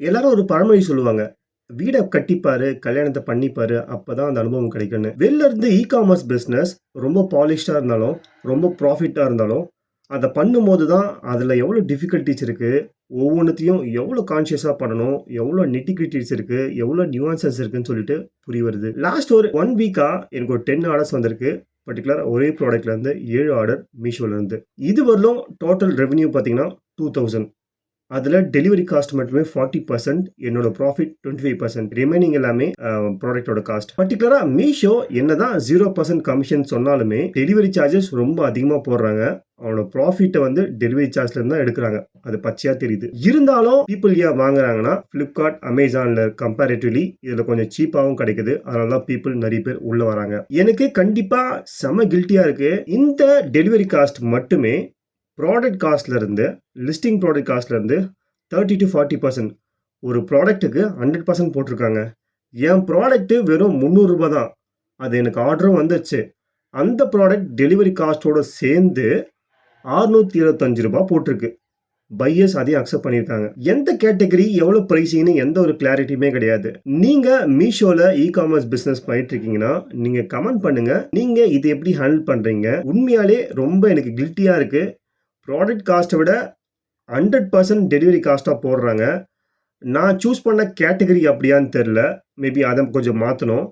எல்லாரும் ஒரு பழமொழி சொல்லுவாங்க. வீடை கட்டிப்பாரு, கல்யாணத்தை பண்ணிப்பாரு. அப்பதான் அந்த அனுபவம் கிடைக்கும்னு. வெளில இருந்து இ காமர்ஸ் பிஸ்னஸ் ரொம்ப பாலிஷ்டா இருந்தாலும், ரொம்ப ப்ராஃபிட்டா இருந்தாலும், அதை பண்ணும்போது தான் அதில் எவ்வளோ டிஃபிகல்ட்டிஸ் இருக்குது ஒவ்வொன்றத்தையும் எவ்வளோ கான்ஷியஸாக பண்ணணும், எவ்வளோ நிட்டி-கிரிட்டிஸ் எவ்வளோ நியூவான்சஸ் இருக்குன்னு சொல்லிட்டு புரிய வருது. லாஸ்ட் ஒரு ஒன் வீக்காக எனக்கு ஒரு 10 ஆர்டர்ஸ் வந்திருக்கு. பர்ட்டிகுலரா ஒரே ப்ராடக்ட்லேருந்து ஏழு ஆர்டர் மீஷோலேருந்து இது இதுவரையிலும் டோட்டல் ரெவன்யூ பார்த்தீங்கன்னா 2000 அதில் டெலிவரி காஸ்ட் மட்டுமே 40% என்னோட ப்ராஃபிட் 25% ரிமைனிங் எல்லாமே ப்ராடக்டோட ப்ராடக்ட்டோட காஸ்ட். பர்டிகுலராக மீஷோ என்னதான் ஜீரோ பர்சன்ட் கமிஷன் சொன்னாலுமே, டெலிவரி சார்ஜஸ் ரொம்ப அதிகமாக போடுறாங்க. அவனோட ப்ராஃபிட்டை வந்து டெலிவரி சார்ஜ்ல இருந்து தான் எடுக்கிறாங்க அது பச்சையா தெரியுது. இருந்தாலும் பீப்புள் ஏன் வாங்குறாங்கன்னா, பிளிப்கார்ட் அமேசான்ல கம்பேரிட்டிவ்லி இதுல கொஞ்சம் சீப்பாகவும் கிடைக்குது. அதனால தான் நிறைய பேர் உள்ள வராங்க. எனக்கு கண்டிப்பா செம கில்ட்டியா இருக்கு. இந்த டெலிவரி காஸ்ட் மட்டுமே ப்ராடக்ட் காஸ்ட்லேருந்து லிஸ்டிங் ப்ராடக்ட் காஸ்ட்லேருந்து தேர்ட்டி டு ஃபார்ட்டி பர்சன்ட் ஒரு ப்ராடக்ட்டுக்கு 100% போட்டிருக்காங்க. என் ப்ராடக்ட்டு வெறும் முந்நூறுரூபா தான். அது எனக்கு ஆர்டரும் வந்துச்சு அந்த ப்ராடக்ட் டெலிவரி காஸ்ட்டோடு சேர்ந்து ஆறநூற்றி இருபத்தஞ்சு ரூபா போட்டிருக்கு. பையர்ஸ் அதையும் அக்செப்ட் பண்ணியிருக்காங்க. எந்த கேட்டகரி, எவ்வளோ ப்ரைஸிங்னு எந்த ஒரு கிளாரிட்டியுமே கிடையாது. நீங்கள் மீஷோவில் இ காமர்ஸ் பிஸ்னஸ் பண்ணிட்டு இருக்கீங்கன்னா, கமெண்ட் பண்ணுங்கள் நீங்கள் இது எப்படி ஹேண்டில் பண்ணுறீங்க உண்மையாலே ரொம்ப எனக்கு கில்ட்டியாக இருக்குது ப்ராடக்ட் காஸ்ட்டை விட 100% டெலிவரி காஸ்ட்டாக போடுறாங்க. நான் சூஸ் பண்ண கேட்டகரி அப்படியான்னு தெரில மேபி அதை கொஞ்சம் மாற்றணும்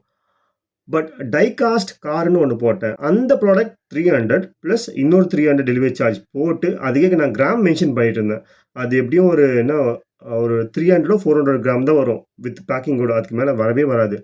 பட் டை காஸ்ட் கார்ன்னு ஒன்று போட்டேன். அந்த ப்ராடக்ட் த்ரீ ஹண்ட்ரட் ப்ளஸ் இன்னொரு 300 டெலிவரி சார்ஜ் போட்டு அதுக்கே நான் கிராம் மென்ஷன் பண்ணிட்டு இருந்தேன். அது எப்படியும் ஒரு என்ன ஒரு 300 400 கிராம் தான் வரும். வித் பேக்கிங்கோட. அதுக்கு மேலே வரவே வராது.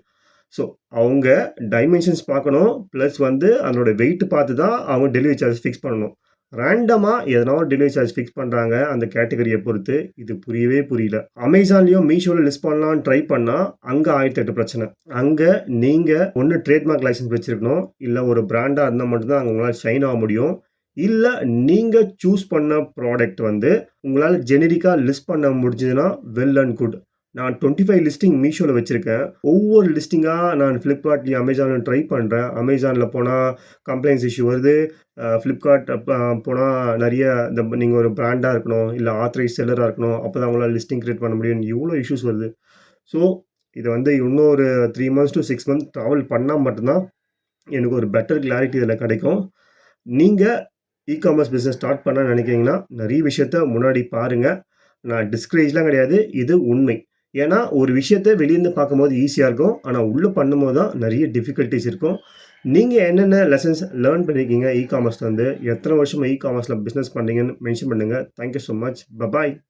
ஸோ அவங்க டைமென்ஷன்ஸ் பார்க்கணும். ப்ளஸ் வந்து அதனோட வெயிட் பார்த்து தான் அவங்க டெலிவரி சார்ஜ் ஃபிக்ஸ் பண்ணணும். ரேண்டமாக எதனா ஒரு டெலிவரி சார்ஜ் ஃபிக்ஸ் பண்ணுறாங்க அந்த கேட்டகரியை பொறுத்து. இது புரியவே புரியல. அமேசான்லேயும் மீஷோவில் லிஸ்ட் பண்ணலாம்னு ட்ரை பண்ணால் அங்கே ஆயிரத்தெட்டு பிரச்சனை. அங்கே நீங்கள் ஒன்று ட்ரேட்மார்க் லைசன்ஸ் லைசென்ஸ் இல்லை ஒரு பிராண்டாக இருந்தால் மட்டும்தான் அங்கே உங்களால் ஷைன் ஆக முடியும். இல்லை நீங்கள் சூஸ் பண்ண ப்ராடக்ட் வந்து உங்களால் ஜெனரிக்காக லிஸ்ட் பண்ண முடிஞ்சதுன்னா வெல் அண்ட் குட். நான் 25 லிஸ்டிங் மீஷோவில் வச்சுருக்கேன் ஒவ்வொரு லிஸ்டிங்காக நான் ஃப்ளிப்கார்ட்லேயும் அமேசானில் ட்ரை பண்ணுறேன் அமேசானில் போனால் கம்ப்ளைண்ட்ஸ் இஷ்யூ வருது. ஃப்ளிப்கார்ட் போனால் நிறைய இந்த நீங்கள் ஒரு ப்ராண்டாக இருக்கணும். இல்லை ஆத்தரைஸ் செல்லராக இருக்கணும். அப்பதான் உங்களால் லிஸ்டிங் க்ரியேட் பண்ண முடியும். இவ்வளோ இஷ்யூஸ் வருது. ஸோ இதை வந்து இன்னும் ஒரு three months to six month travel பண்ணால் மட்டும்தான் எனக்கு ஒரு பெட்டர் கிளாரிட்டி இதில் கிடைக்கும். நீங்கள் இ காமர்ஸ் பிஸ்னஸ் ஸ்டார்ட் பண்ண நினைக்கிறீங்கன்னா, நிறைய விஷயத்த முன்னாடி பாருங்கள் நான் டிஸ்கரேஜ்லாம் கிடையாது. இது உண்மை. ஏன்னா ஒரு விஷயத்த வெளியிருந்து பார்க்கும்போது ஈஸியாக இருக்கும். ஆனால் உள்ளே பண்ணும்போது தான் நிறைய டிஃபிகல்ட்டிஸ் இருக்கும். நீங்கள் என்னென்ன லெசன்ஸ் லேர்ன் பண்ணியிருக்கீங்க இ காமர்ஸ்லேருந்து எத்தனை வருஷமாக இ காமர்ஸில் பிஸ்னஸ் பண்ணுறீங்கன்னு மென்ஷன் பண்ணுங்கள் thank you much. Bye bye.